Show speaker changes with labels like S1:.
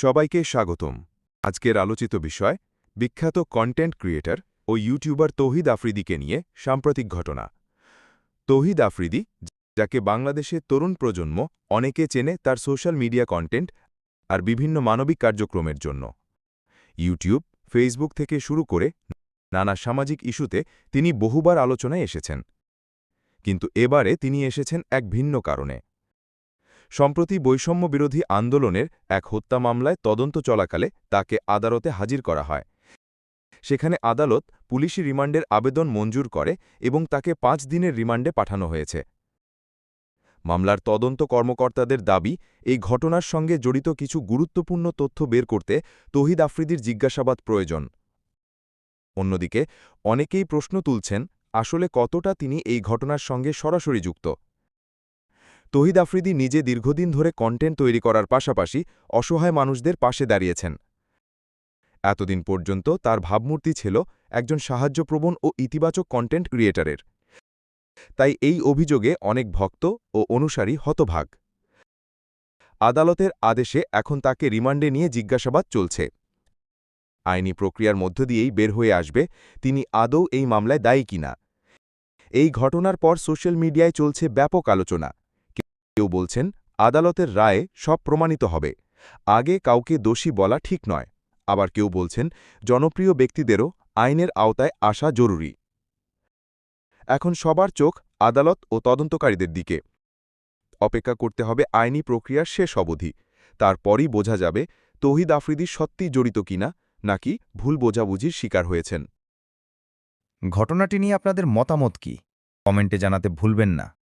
S1: সবাইকে স্বাগতম। আজকের আলোচিত বিষয়, বিখ্যাত কন্টেন্ট ক্রিয়েটর ও ইউটিউবার তৌহিদ আফ্রিদিকে নিয়ে সাম্প্রতিক ঘটনা। তৌহিদ আফ্রিদি, যাকে বাংলাদেশে তরুণ প্রজন্ম অনেকে চেনে তার সোশ্যাল মিডিয়া কন্টেন্ট আর বিভিন্ন মানবিক কার্যক্রমের জন্য। ইউটিউব ফেসবুক থেকে শুরু করে নানা সামাজিক ইস্যুতে তিনি বহুবার আলোচনায় এসেছেন। কিন্তু এবারে তিনি এসেছেন এক ভিন্ন কারণে। সম্প্রতি বৈষম্য বিরোধী আন্দোলনের এক হত্যা মামলায় তদন্ত চলাকালে তাকে আদালতে হাজির করা হয়। সেখানে আদালত পুলিশি রিমান্ডের আবেদন মঞ্জুর করে এবং তাকে পাঁচ দিনের রিমান্ডে পাঠানো হয়েছে। মামলার তদন্ত কর্মকর্তাদের দাবি, এই ঘটনার সঙ্গে জড়িত কিছু গুরুত্বপূর্ণ তথ্য বের করতে তহিদ আফ্রিদির জিজ্ঞাসাবাদ প্রয়োজন। অন্যদিকে, অনেকেই প্রশ্ন তুলছেন, আসলে কতটা তিনি এই ঘটনার সঙ্গে সরাসরি যুক্ত? তহিদ আফ্রিদি নিজে দীর্ঘদিন ধরে কন্টেন্ট তৈরি করার পাশাপাশি অসহায় মানুষদের পাশে দাঁড়িয়েছেন। এতদিন পর্যন্ত তার ভাবমূর্তি ছিল একজন সাহায্যপ্রবণ ও ইতিবাচক কন্টেন্ট ক্রিয়েটারের তাই এই অভিযোগে অনেক ভক্ত ও অনুসারী হতভাগ। আদালতের আদেশে এখন তাকে রিমান্ডে নিয়ে জিজ্ঞাসাবাদ চলছে। আইনি প্রক্রিয়ার মধ্য দিয়েই বের হয়ে আসবে তিনি আদৌ এই মামলায় দায়ী কিনা। এই ঘটনার পর সোশ্যাল মিডিয়ায় চলছে ব্যাপক আলোচনা। কেউ বলছেন, আদালতের রায়ে সব প্রমাণিত হবে। আগে কাউকে দোষী বলা ঠিক নয়। আবার কেউ বলছেন, জনপ্রিয় ব্যক্তিদেরও আইনের আওতায় আসা জরুরি। এখন সবার চোখ আদালত ও তদন্তকারীদের দিকে। অপেক্ষা করতে হবে আইনি প্রক্রিয়ার শেষ অবধি। তারপরই বোঝা যাবে, তৌহিদ আফ্রিদি সত্যিই জড়িত কিনা, নাকি ভুল বোঝাবুঝির শিকার হয়েছেন।
S2: ঘটনাটি নিয়ে আপনাদের মতামত কি? কমেন্টে জানাতে ভুলবেন না।